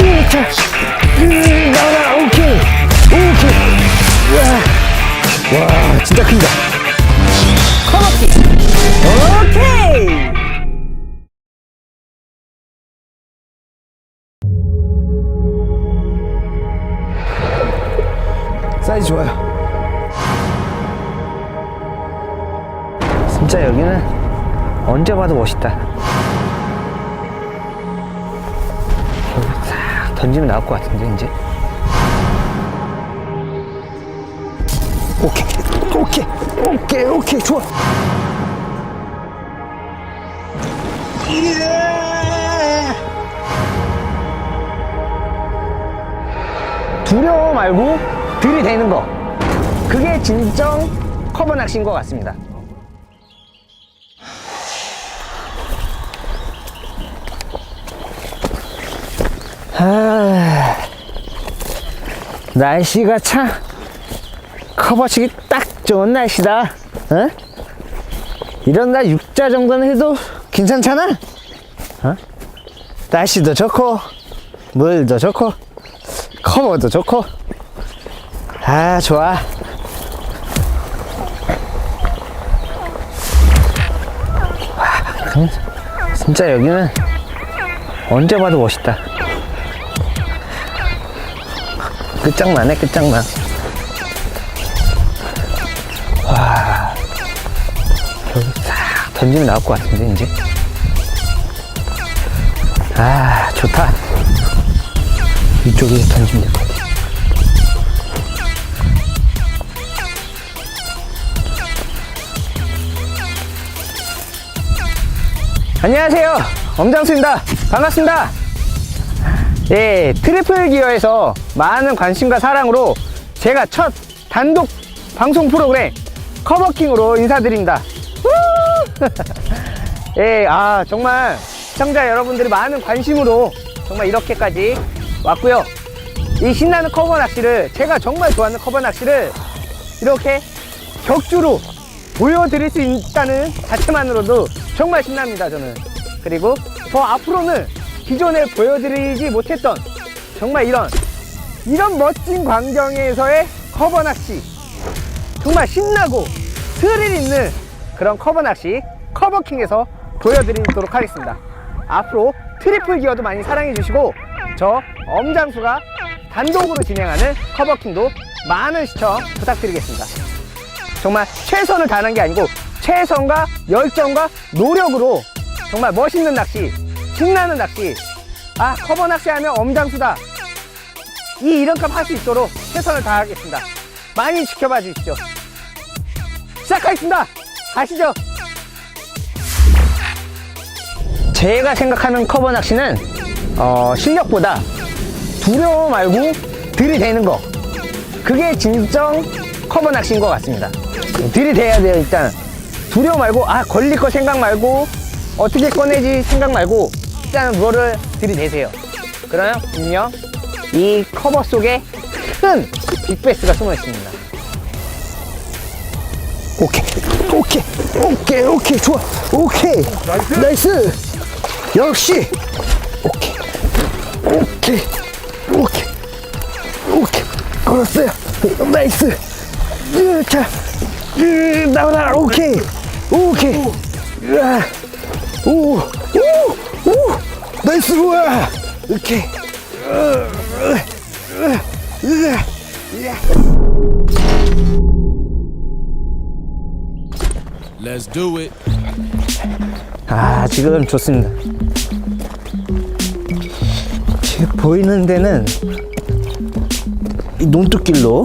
음, 자 음, 나와라 오케이 오케이 와, 와 진짜 큰다 커버키 오케이 사이즈 좋아요. 진짜 여기는 언제 봐도 멋있다 던지면 나올 것 같은데 이제? 오케이. 오케이. 오케이. 오케이. 좋아. 두려워 말고 들이대는 거. 그게 진정 커버 낚시인 것 같습니다 아, 날씨가 참 커버치기 딱 좋은 날씨다. 어? 이런 날 육자 정도는 해도 괜찮잖아. 어? 날씨도 좋고 물도 좋고 커버도 좋고 아 좋아. 진짜 여기는 언제 봐도 멋있다. 끝장나네 끝장나. 와. 여기 싹 던지면 나올 것 같은데 이제? 아 좋다. 이쪽에 던지면 될 것 같아. 안녕하세요. 엄장수입니다. 반갑습니다. 예, 트리플 기어에서 많은 관심과 사랑으로 제가 첫 단독 방송 프로그램 커버킹으로 인사드립니다. 우! 예, 아, 정말 시청자 여러분들이 많은 관심으로 정말 이렇게까지 왔고요. 이 신나는 커버 낚시를 제가 정말 좋아하는 커버 낚시를 이렇게 격주로 보여드릴 수 있다는 자체만으로도 정말 신납니다, 저는. 그리고 더 앞으로는 기존에 보여드리지 못했던 정말 이런 이런 멋진 광경에서의 커버 낚시. 정말 신나고 스릴 있는 그런 커버 낚시 커버킹에서 보여드리도록 하겠습니다. 앞으로 트리플 기어도 많이 사랑해 주시고 저 엄장수가 단독으로 진행하는 커버킹도 많은 시청 부탁드리겠습니다. 정말 최선을 다하는 게 아니고 최선과 열정과 노력으로 정말 멋있는 낚시 신나는 낚시. 아 커버 낚시하면 엄장수다 이 이름값 할 수 있도록 최선을 다하겠습니다. 많이 지켜봐 주십시오. 시작하겠습니다. 가시죠. 제가 생각하는 커버 낚시는 어, 실력보다 두려워 말고 들이대는 거. 그게 진정 커버 낚시인 것 같습니다. 들이대야 돼요 일단. 두려워 말고 아 걸릴 거 생각 말고 어떻게 꺼내지 생각 말고 일단 그거를 들이대세요. 그러면 분명 이 커버 속에 큰 빅베스가 숨어 있습니다. 오케이. 오케이. 오케이. 오케이. 좋아. 오케이. 나이스, 역시. 오케이. 오케이. 오케이. 오케이. 걸었어요. 나이스. 으, 자. 으, 나와라. 오케이. 오케이. 으아. 오, 오, 오, 나이스. 우와, 오케이. Let's do it. 아, 지금 좋습니다. 지금 보이는 데는 이 논뚝길로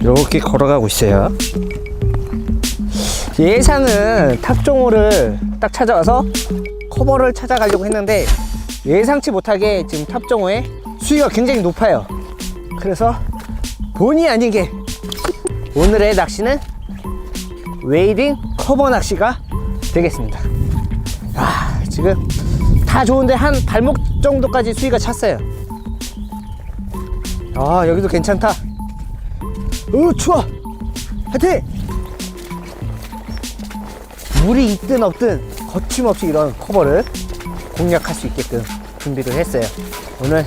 이렇게 걸어가고 있어요. 예상은 탑종호를 딱 찾아와서 커버를 찾아가려고 했는데 예상치 못하게 지금 탑종호의 수위가 굉장히 높아요. 그래서 본의 아니게 오늘의 낚시는 웨이딩 커버 낚시가 되겠습니다. 아, 지금 다 좋은데 한 발목 정도까지 수위가 찼어요. 아, 여기도 괜찮다. 으, 추워. 하여튼 물이 있든 없든 거침없이 이런 커버를 공략할 수 있게끔 준비를 했어요. 오늘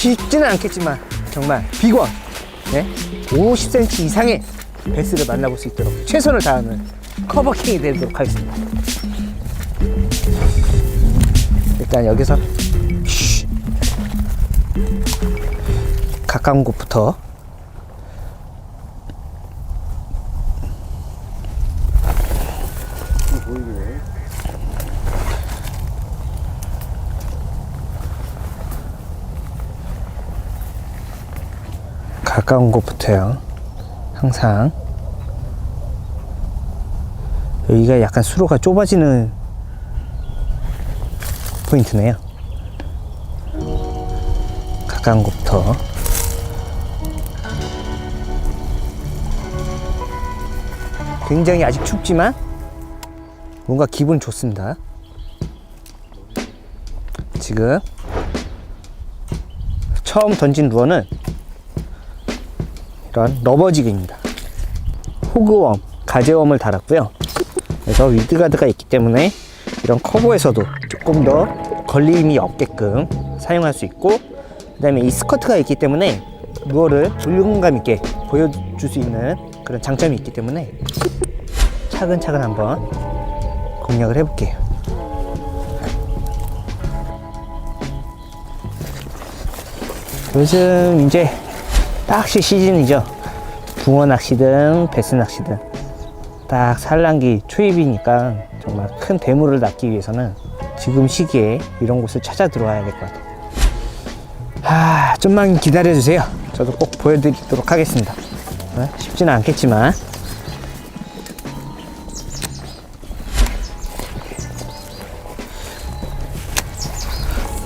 쉽지는 않겠지만 정말 비건 네? 50cm 이상의 베스를 만나볼 수 있도록 최선을 다하는 커버킹이 되도록 하겠습니다. 일단 여기서 쉬. 가까운 곳부터 가까운 곳부터요. 항상 여기가 약간 수로가 좁아지는 포인트네요. 가까운 곳부터 굉장히 아직 춥지만 뭔가 기분 좋습니다. 지금 처음 던진 루어는 이런 러버지그입니다. 호그웜, 가재웜을 달았고요. 그래서 위드가드가 있기 때문에 이런 커버에서도 조금 더 걸림이 없게끔 사용할 수 있고 그 다음에 이 스커트가 있기 때문에 루어를 볼륨감 있게 보여줄 수 있는 그런 장점이 있기 때문에 차근차근 한번 공략을 해볼게요. 요즘 이제 낚시 시즌이죠. 붕어 낚시든 베스 낚시든 딱 산란기 초입이니까 정말 큰 대물을 낚기 위해서는 지금 시기에 이런 곳을 찾아 들어와야 될 것 같아요. 아, 좀만 기다려 주세요. 저도 꼭 보여드리도록 하겠습니다. 어, 쉽지는 않겠지만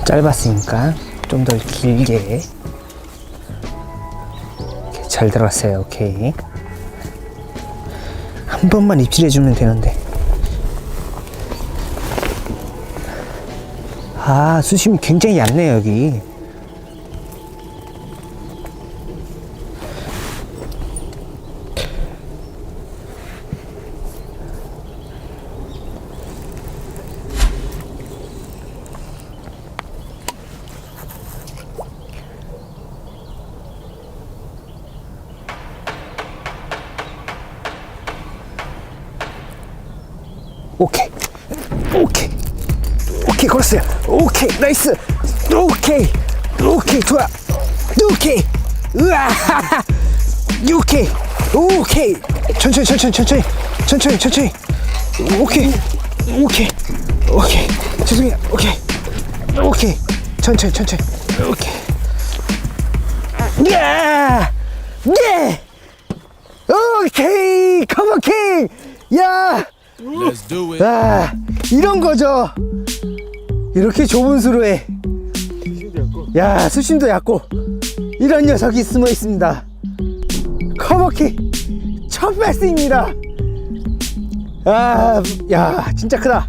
짧았으니까 좀 더 길게 잘 들어갔어요. 오케이. 한 번만 입질해주면 되는데. 아, 수심이 굉장히 얕네요, 여기. 오케이. 오케이. 오케이, 걸었어요. 오케이, 나이스. 오케이. 오케이, 좋아. 오케이. 으아! 오케이. 오케이. 천천히, 천천히, 천천히. 천천히, 천천히. 오케이. 오케이. 오케이. 죄송해요. 오케이. 오케이. 천천히, 천천히. 오케이. 야! 예! 오케이! 야! Let's do it. 아, 이런 거죠. 이렇게 좁은 수로에. 야, 수심도 얕고. 이런 녀석이 숨어 있습니다. 커버키 첫 패스입니다. 아, 야, 진짜 크다.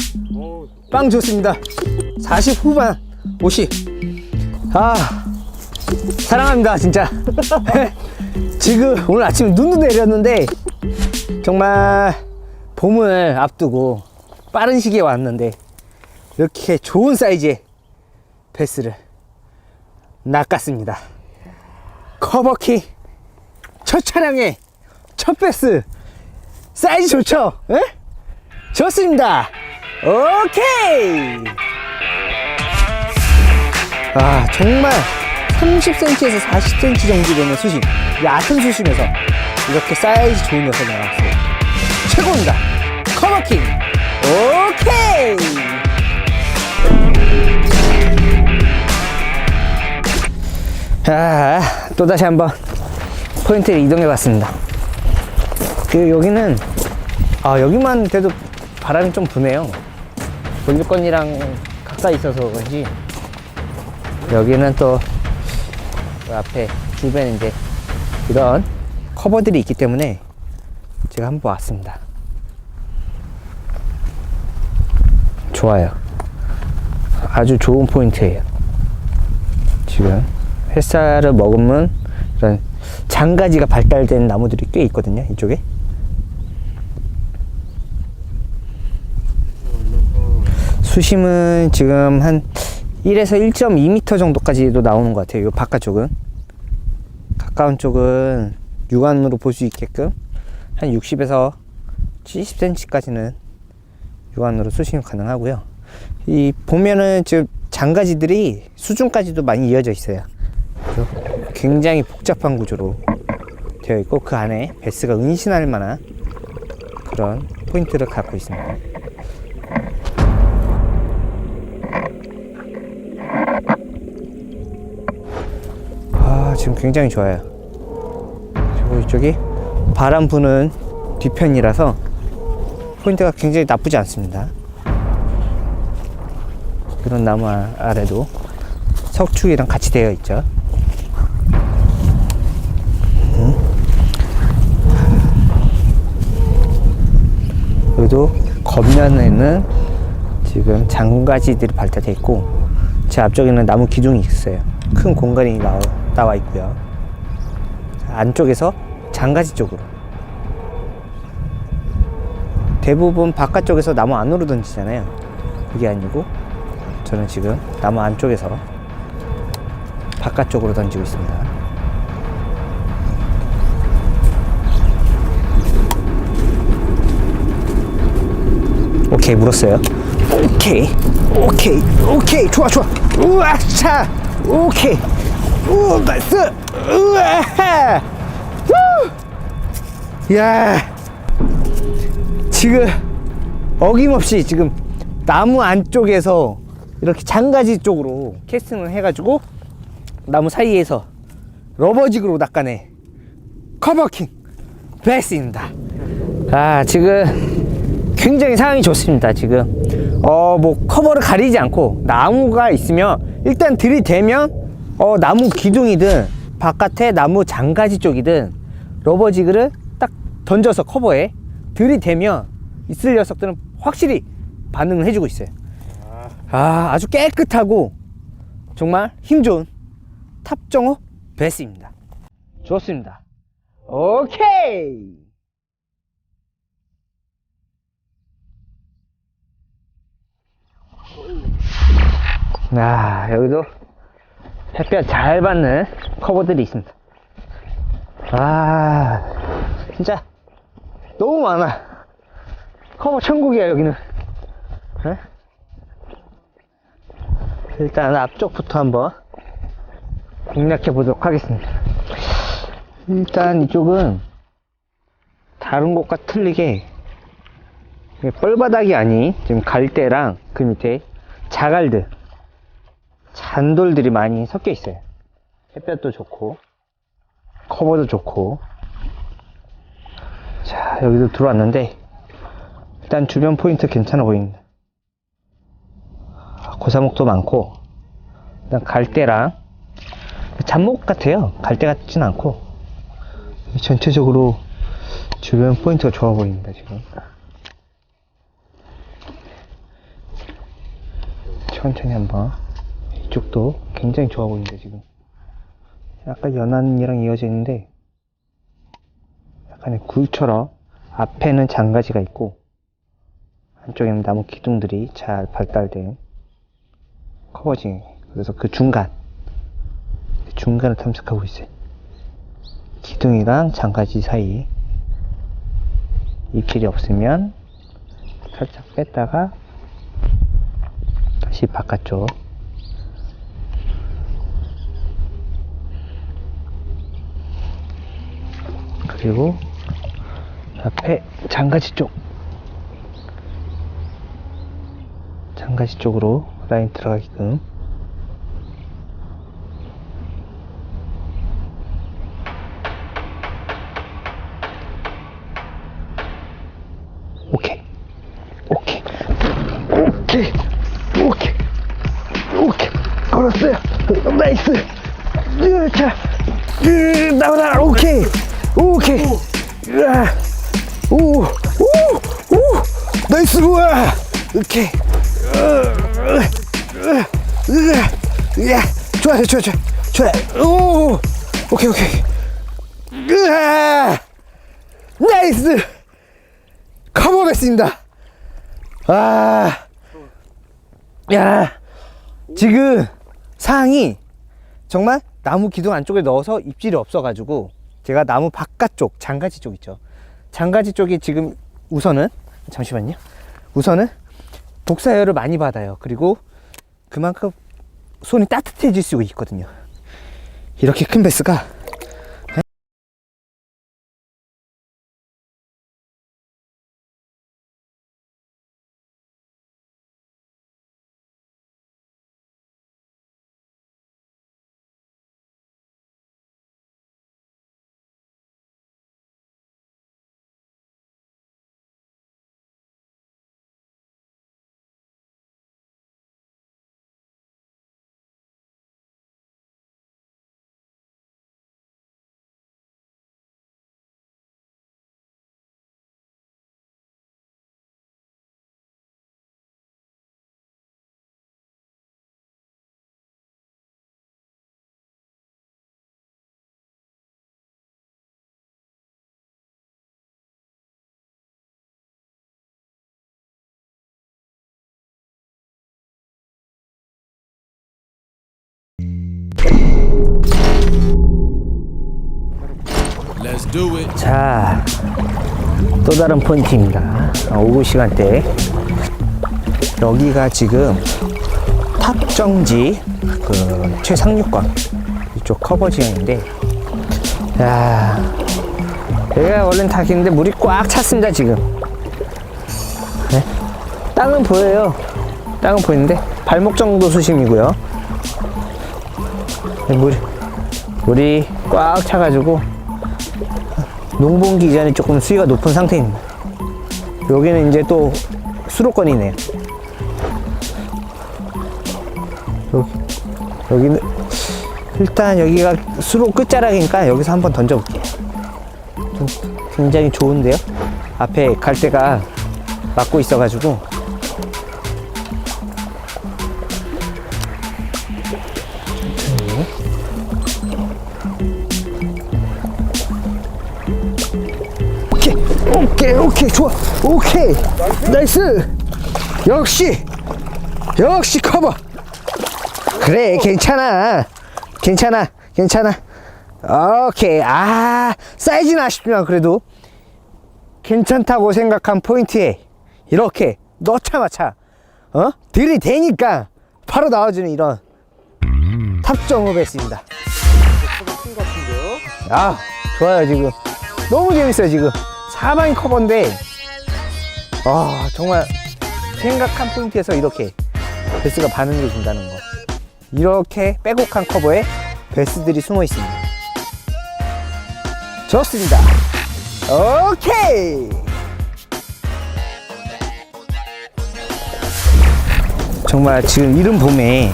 빵 좋습니다. 40 후반 50. 아, 사랑합니다, 진짜. 지금 오늘 아침에 눈도 내렸는데 정말 봄을 앞두고 빠른 시기에 왔는데 이렇게 좋은 사이즈의 베스를 낚았습니다. 커버키 첫 차량의 첫 베스 사이즈 좋죠? 에? 좋습니다. 오케이. 아 정말 30cm에서 40cm 정도 되는 수심 얕은 수심에서 이렇게 사이즈 좋은 녀석 나왔어요. 최고입니다. 커버킹. 오케이. 자, 또 다시 한번 포인트를 이동해 봤습니다. 그 여기는 아 여기만 돼도 바람이 좀 부네요. 본주권이랑 가까이 있어서 그런지 여기는 또 그 앞에 주변에 이제 이런 커버들이 있기 때문에 제가 한번 왔습니다. 좋아요. 아주 좋은 포인트예요. 지금 햇살을 머금은 이런 장가지가 발달된 나무들이 꽤 있거든요. 이쪽에. 수심은 지금 한 1에서 1.2m 정도까지도 나오는 것 같아요. 이 바깥쪽은. 가까운 쪽은 육안으로 볼 수 있게끔 한 60에서 70cm까지는 육안으로 수심 가능하고요. 이 보면은 지금 장가지들이 수중까지도 많이 이어져 있어요. 굉장히 복잡한 구조로 되어 있고 그 안에 베스가 은신할 만한 그런 포인트를 갖고 있습니다. 아 지금 굉장히 좋아요. 그리고 이쪽이 바람 부는 뒤편이라서 포인트가 굉장히 나쁘지 않습니다. 이런 나무 아- 아래도 석축이랑 같이 되어 있죠. 음. 여기도 겉면에는 지금 장가지들이 발달되어 있고 제 앞쪽에는 나무 기둥이 있어요. 큰 공간이 나와, 나와 있고요. 안쪽에서 장가지 쪽으로 대부분 바깥쪽에서 나무 안으로 던지잖아요. 그게 아니고 저는 지금 나무 안쪽에서 바깥쪽으로 던지고 있습니다. 오케이 물었어요. 오케이. 오케이. 오케이. 좋아 좋아. 우와 차. 오케이. 우 나이스. 우와. 후! 야. 지금 어김없이 지금 나무 안쪽에서 이렇게 장가지 쪽으로 캐스팅을 해가지고 나무 사이에서 러버직으로 낚아내 커버킹. 베스입니다. 아 지금 굉장히 상황이 좋습니다. 지금 어 뭐 커버를 가리지 않고 나무가 있으면 일단 들이대면 어 나무 기둥이든 바깥에 나무 장가지 쪽이든 러버 지그를 딱 던져서 커버에 들이대면 있을 녀석들은 확실히 반응을 해주고 있어요. 아 아주 깨끗하고 정말 힘 좋은 탑정어 베스입니다. 좋습니다. 오케이. 아, 여기도 햇볕 잘 받는 커버들이 있습니다. 아, 진짜 너무 많아. 커버 천국이야, 여기는. 에? 일단 앞쪽부터 한번 공략해 보도록 하겠습니다. 일단 이쪽은 다른 곳과 틀리게 뻘바닥이 아닌 지금 갈대랑 그 밑에 자갈들 잔돌들이 많이 섞여 있어요. 햇볕도 좋고 커버도 좋고 자 여기도 들어왔는데 일단 주변 포인트 괜찮아 보입니다. 고사목도 많고 일단 갈대랑 잡목 같아요. 갈대 같진 않고 전체적으로 주변 포인트가 좋아 보입니다 지금. 천천히 한번. 이쪽도 굉장히 좋아 보이는데 지금. 약간 연안이랑 이어져 있는데 약간의 굴처럼 앞에는 장가지가 있고 한쪽에는 나무 기둥들이 잘 발달된 커버징 그래서 그 중간 그 중간을 탐색하고 있어요. 기둥이랑 장가지 사이. 입질이 없으면 살짝 뺐다가 다시 바깥쪽. 그리고 앞에 장가지 쪽. 장가지 쪽으로 라인 들어가게끔. 오케이 나이스 으, 자 으, 나와 나와 오케이. 오케이. 으아. 오, 나이스 우와. 오케이. 으, 으, 으, 으, 야 좋아요 좋아 좋아 좋아 오 오케이 오케이. 으아. 나이스. 커버했습니다. 아, 야, 지금 상황이 정말 나무 기둥 안쪽에 넣어서 입질이 없어가지고 제가 나무 바깥쪽 장가지 쪽 있죠. 장가지 쪽이 지금 우선은 잠시만요. 우선은 독사열을 많이 받아요. 그리고 그만큼 손이 따뜻해질 수 있거든요. 이렇게 큰 베스가 자, 또 다른 포인트입니다. 아, 오후 시간대. 여기가 지금 탑정지 그 최상류권 이쪽 커버 지형인데, 야, 여기가 원래는 다 긴데 물이 꽉 찼습니다 지금. 네? 땅은 보여요. 땅은 보이는데 발목 정도 수심이고요. 네, 물이 물이 꽉 차가지고 농번기 이전에 조금 수위가 높은 상태입니다. 여기는 이제 또 수도권이네요. 여기, 여기는 일단 여기가 수로 끝자락이니까 여기서 한번 던져볼게요. 좀 굉장히 좋은데요? 앞에 갈대가 막고 있어가지고 오케이 오케이 좋아. 오케이. 나이스. 역시. 역시 커버. 그래 괜찮아. 괜찮아 괜찮아. 오케이. 아 사이즈는 아쉽지만 그래도 괜찮다고 생각한 포인트에 이렇게 넣자마자 어? 들이대니까 바로 나와주는 이런 탑정 후배입니다. 아 좋아요 지금. 너무 재밌어요 지금 사방이 커버인데 아 정말 생각한 포인트에서 이렇게 베스가 반응을 준다는 거. 이렇게 빼곡한 커버에 베스들이 숨어 있습니다. 좋습니다. 오케이! 정말 지금 이른 봄에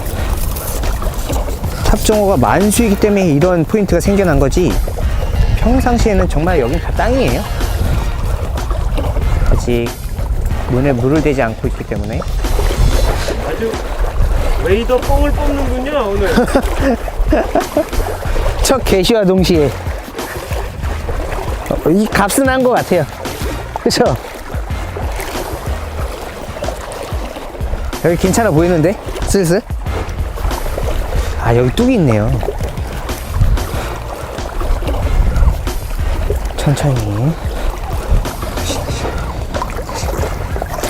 탑정호가 만수이기 때문에 이런 포인트가 생겨난 거지 평상시에는 정말 여긴 다 땅이에요. 아직 문에 물을 대지 않고 있기 때문에 아주 웨이더 뽕을 뽑는군요 오늘 첫 개시와 동시에 어, 이 값은 한 것 같아요. 그쵸? 여기 괜찮아 보이는데? 슬슬? 아, 여기 뚝이 있네요. 천천히.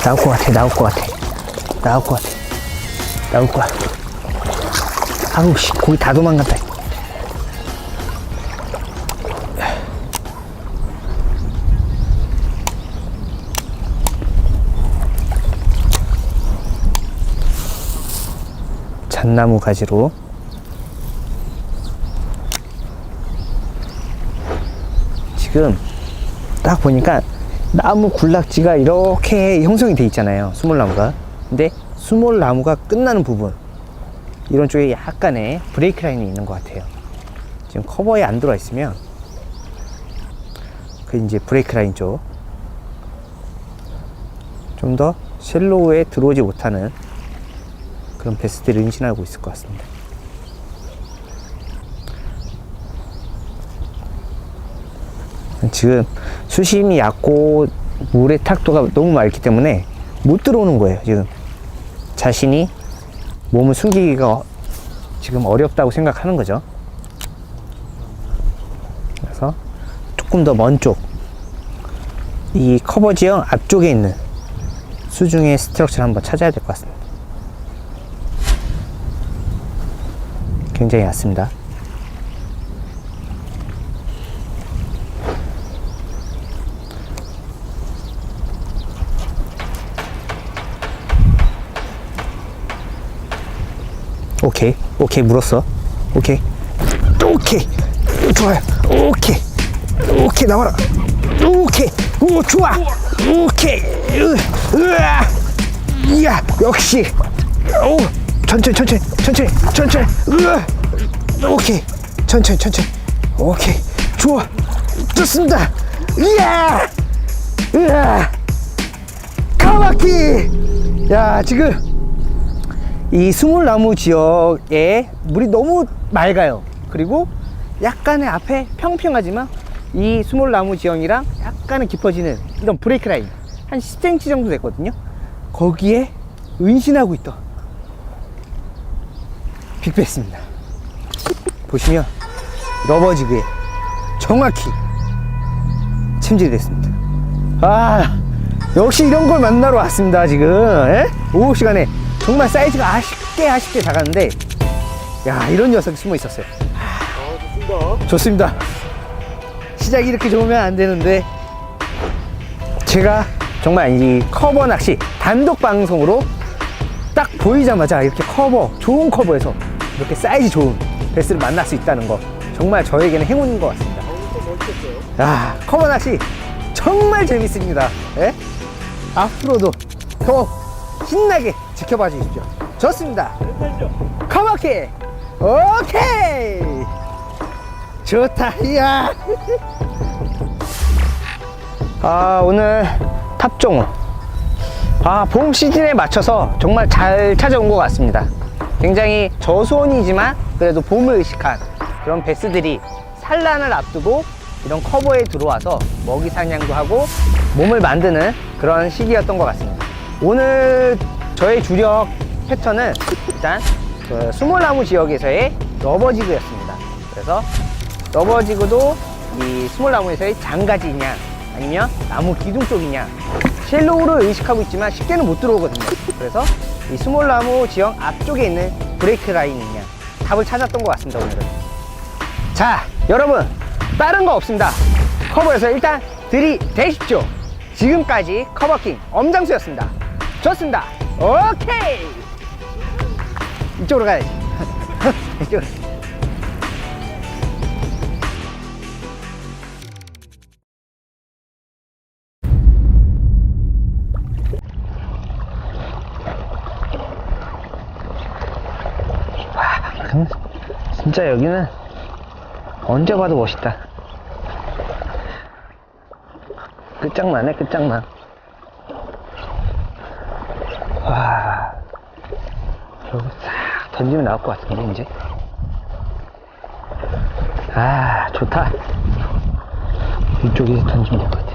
나올 것 같아, 나올 것 같아. 나올 것 같아. 나올 거야. 아우, 씨, 고기 다 도망간다. 잣나무 가지로 지금 딱 보니까 나무 군락지가 이렇게 형성이 돼 있잖아요 수몰나무가 근데 수몰나무가 끝나는 부분 이런 쪽에 약간의 브레이크 라인이 있는 것 같아요 지금 커버에 안 들어와 있으면 그 이제 브레이크 라인 쪽 좀 더 셀로우에 들어오지 못하는 그런 베스트를 인신하고 있을 것 같습니다. 지금 수심이 얕고 물의 탁도가 너무 맑기 때문에 못 들어오는 거예요. 지금 자신이 몸을 숨기기가 지금 어렵다고 생각하는 거죠. 그래서 조금 더 먼 쪽, 이 커버 지형 앞쪽에 있는 수중의 스트럭처를 한번 찾아야 될 것 같습니다. 굉장히 얕습니다. 오케이, 오케이, 물었어. 오케이, 오케이, 좋아요. 오케이, 오케이, 나와라. 오케이, 오, 좋아. 오케이, 으, 으아, 이야, 역시. 오, 천천히, 천천히, 천천히, 천천히. 으아, 오케이, 천천히, 천천히. 오케이, 좋아. 좋습니다. 이야, 으아, 카마키. 야, 지금. 이 스물나무 지역에 물이 너무 맑아요. 그리고 약간의 앞에 평평하지만 이 스물나무 지형이랑 약간은 깊어지는 이런 브레이크 라인 한 10cm 정도 됐거든요. 거기에 은신하고 있던 빅베스입니다. 보시면 러버지그에 정확히 침질이 됐습니다. 아, 역시 이런 걸 만나러 왔습니다, 지금. 예? 오후 시간에 정말 사이즈가 아쉽게 아쉽게 작았는데, 야, 이런 녀석이 숨어 있었어요. 아, 좋습니다. 좋습니다. 시작이 이렇게 좋으면 안 되는데, 제가 정말 이 커버 낚시 단독 방송으로 딱 보이자마자 이렇게 커버, 좋은 커버에서 이렇게 사이즈 좋은 베스를 만날 수 있다는 거, 정말 저에게는 행운인 것 같습니다. 아, 커버 낚시 정말 재밌습니다. 예? 앞으로도 더 신나게 지켜봐 주십시오. 좋습니다. 커버키! 오케이! 좋다, 이야! 아, 오늘 탑종어. 아, 봄 시즌에 맞춰서 정말 잘 찾아온 것 같습니다. 굉장히 저수온이지만 그래도 봄을 의식한 그런 베스들이 산란을 앞두고 이런 커버에 들어와서 먹이 사냥도 하고 몸을 만드는 그런 시기였던 것 같습니다. 오늘 저의 주력 패턴은 일단 그 수몰나무 지역에서의 러버지그였습니다. 그래서 러버지그도 이 스몰나무에서의 장가지냐 아니면 나무 기둥 쪽이냐 쉘로우를 의식하고 있지만 쉽게는 못 들어오거든요. 그래서 이 스몰나무 지형 앞쪽에 있는 브레이크 라인이냐 답을 찾았던 것 같습니다. 오늘은. 자, 여러분, 다른 거 없습니다. 커버에서 일단 들이대십시오. 지금까지 커버킹 엄장수였습니다. 좋습니다. 오케이! 이쪽으로 가야지. 이쪽으로. 와, 근- 진짜 여기는 언제 봐도 멋있다. 끝장나네, 끝장나. 와, 저거 싹 던지면 나올 것 같은데, 이제. 아, 좋다. 이쪽에서 던지면 될 것 같아.